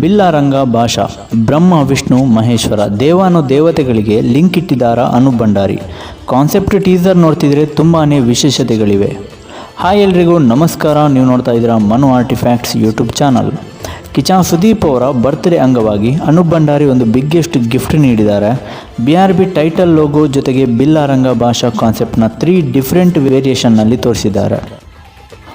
ಬಿಲ್ಲಾರಂಗ ಭಾಷಾ, ಬ್ರಹ್ಮ, ವಿಷ್ಣು, ಮಹೇಶ್ವರ, ದೇವಾನು ದೇವತೆಗಳಿಗೆ ಲಿಂಕ್ ಇಟ್ಟಿದ್ದಾರ ಅನು ಭಂಡಾರಿ. ಕಾನ್ಸೆಪ್ಟ್ ಟೀಸರ್ ನೋಡ್ತಿದ್ರೆ ತುಂಬಾ ವಿಶೇಷತೆಗಳಿವೆ. ಹಾಯ್ ಎಲ್ರಿಗೂ ನಮಸ್ಕಾರ, ನೀವು ನೋಡ್ತಾ ಇದ್ದೀರಾ Manu artifacts YouTube channel. Kichcha Sudeep ಅವರ ಬರ್ತ್ಡೇ ಅಂಗವಾಗಿ ಅನೂಪ್ ಭಂಡಾರಿ ಒಂದು ಬಿಗ್ಗೆಸ್ಟ್ ಗಿಫ್ಟ್ ನೀಡಿದ್ದಾರೆ. B R B title logo ಜೊತೆಗೆ ಬಿಲ್ಲಾರಂಗ ಭಾಷಾ ಕಾನ್ಸೆಪ್ಟ್ನ ತ್ರೀ ಡಿಫ್ರೆಂಟ್ ವೇರಿಯೇಷನ್ನಲ್ಲಿ ತೋರಿಸಿದ್ದಾರೆ.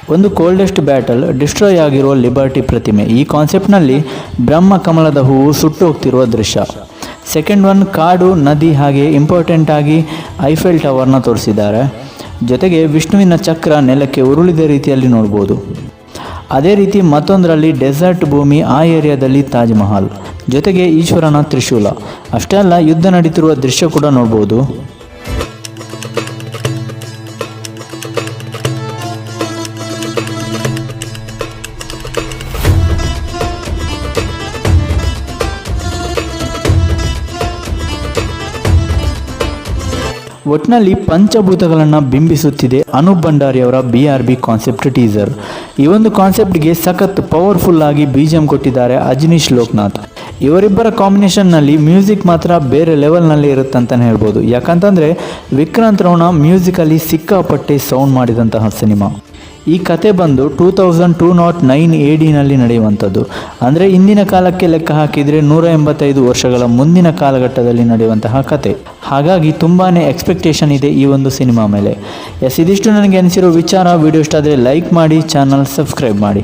ಒಂದು ಕೋಲ್ಡೆಸ್ಟ್ ಬ್ಯಾಟಲ್ ಡಿಸ್ಟ್ರಾಯ್ ಆಗಿರುವ ಲಿಬರ್ಟಿ ಪ್ರತಿಮೆ. ಈ ಕಾನ್ಸೆಪ್ಟ್ನಲ್ಲಿ ಬ್ರಹ್ಮ ಕಮಲದ ಹೂವು ಸುಟ್ಟು ಹೋಗ್ತಿರುವ ದೃಶ್ಯ. ಸೆಕೆಂಡ್ ಒನ್ ಕಾಡು, ನದಿ ಹಾಗೆ ಇಂಪಾರ್ಟೆಂಟ್ ಆಗಿ ಐಫೆಲ್ ಟವರ್ನ ತೋರಿಸಿದ್ದಾರೆ. ಜೊತೆಗೆ ವಿಷ್ಣುವಿನ ಚಕ್ರ ನೆಲಕ್ಕೆ ಉರುಳಿದ ರೀತಿಯಲ್ಲಿ ನೋಡ್ಬೋದು. ಅದೇ ರೀತಿ ಮತ್ತೊಂದರಲ್ಲಿ ಡೆಸರ್ಟ್ ಭೂಮಿ ಆ ಏರಿಯಾದಲ್ಲಿ ತಾಜ್ ಮಹಲ್. ಜೊತೆಗೆ ಈಶ್ವರನ ತ್ರಿಶೂಲ. ಅಷ್ಟೇ ಅಲ್ಲ, ಯುದ್ಧ ನಡೀತಿರುವ ದೃಶ್ಯ ಕೂಡ ನೋಡ್ಬೋದು. ಒಟ್ನಲ್ಲಿ ಪಂಚಭೂತಗಳನ್ನು ಬಿಂಬಿಸುತ್ತಿದೆ ಅನೂಪ್ ಭಂಡಾರಿ ಅವರ B R B concept teaser ಈ ಒಂದು ಕಾನ್ಸೆಪ್ಟ್ಗೆ ಸಖತ್ ಪವರ್ಫುಲ್ ಆಗಿ ಬೀಜಂ ಕೊಟ್ಟಿದ್ದಾರೆ ಅಜನೀಶ್ ಲೋಕನಾಥ್. ಇವರಿಬ್ಬರ ಕಾಂಬಿನೇಷನ್ನಲ್ಲಿ ಮ್ಯೂಸಿಕ್ ಮಾತ್ರ ಬೇರೆ ಲೆವೆಲ್ನಲ್ಲಿ ಇರುತ್ತಂತಲೇ ಹೇಳ್ಬೋದು. ಯಾಕಂತಂದರೆ ವಿಕ್ರಾಂತ್ ರೌಣ ಮ್ಯೂಸಿಕಲ್ಲಿ ಸಿಕ್ಕಾಪಟ್ಟೆ ಸೌಂಡ್ ಮಾಡಿದಂತಹ ಸಿನಿಮಾ. ಈ ಕತೆ ಬಂದು two thousand two nought nine A ಡಿನಲ್ಲಿ ನಡೆಯುವಂಥದ್ದು. ಅಂದರೆ ಇಂದಿನ ಕಾಲಕ್ಕೆ ಲೆಕ್ಕ ಹಾಕಿದರೆ ನೂರ ಎಂಬತ್ತೈದು ವರ್ಷಗಳ ಮುಂದಿನ ಕಾಲಘಟ್ಟದಲ್ಲಿ ನಡೆಯುವಂತಹ ಕತೆ. ಹಾಗಾಗಿ ತುಂಬಾ ಎಕ್ಸ್ಪೆಕ್ಟೇಷನ್ ಇದೆ ಈ ಒಂದು ಸಿನಿಮಾ ಮೇಲೆ. ಎಸ್, ಇದಿಷ್ಟು ನನಗೆ ಅನಿಸಿರೋ ವಿಚಾರ. ವಿಡಿಯೋ ಇಷ್ಟ ಆದರೆ ಲೈಕ್ ಮಾಡಿ ಚಾನಲ್ ಸಬ್ಸ್ಕ್ರೈಬ್ ಮಾಡಿ.